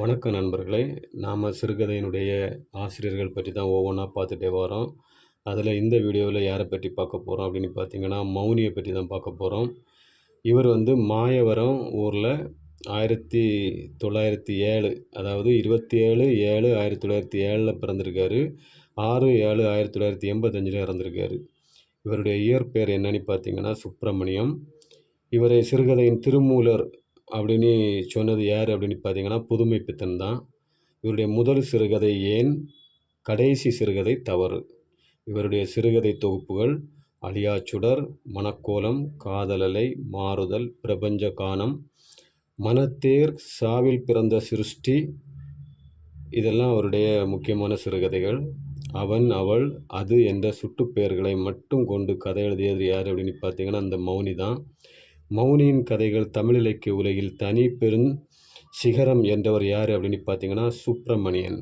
வணக்கம் நண்பர்களே நாம் சிறுகதையினுடைய ஆசிரியர்கள் பற்றி தான் ஒவ்வொன்றா பார்த்துட்டே வரோம். அதில் இந்த வீடியோவில் யாரை பற்றி பார்க்க போகிறோம் அப்படின்னு பார்த்தீங்கன்னா மௌனியை பற்றி தான் பார்க்க போகிறோம் இவர் வந்து மாயவரம் ஊரில் ஆயிரத்தி தொள்ளாயிரத்தி ஏழு அதாவது இருபத்தி ஏழு ஏழு ஆயிரத்தி தொள்ளாயிரத்தி ஏழில் பிறந்திருக்காரு. ஆறு ஏழு ஆயிரத்தி தொள்ளாயிரத்தி எண்பத்தஞ்சில் இறந்திருக்காரு. இவருடைய இயற்பெயர் என்னன்னு பார்த்தீங்கன்னா சுப்பிரமணியம். இவரை சிறுகதையின் திருமூலர் அப்படின்னு சொன்னது யார் அப்படின்னு பார்த்தீங்கன்னா புதுமை பித்தன் தான். இவருடைய முதல் சிறுகதை ஏன்? கடைசி சிறுகதை தவறு. இவருடைய சிறுகதை தொகுப்புகள் அழியாச்சுடர் மணக்கோலம் காதலலை மாறுதல் பிரபஞ்ச கானம் மனத்தேர் சாவில் பிறந்த சிருஷ்டி இதெல்லாம் அவருடைய முக்கியமான சிறுகதைகள். அவன் அவள் அது என்ற சுட்டுப்பெயர்களை மட்டும் கொண்டு கதை எழுதியது யார் அப்படின்னு பார்த்தீங்கன்னா அந்த மௌனி தான். மௌனியின் கதைகள் தமிழ் இலக்கிய உலகில் தனி பெரும் சிகரம் என்றவர் யார் அப்படின்னு பார்த்தீங்கன்னா சுப்பிரமணியன்.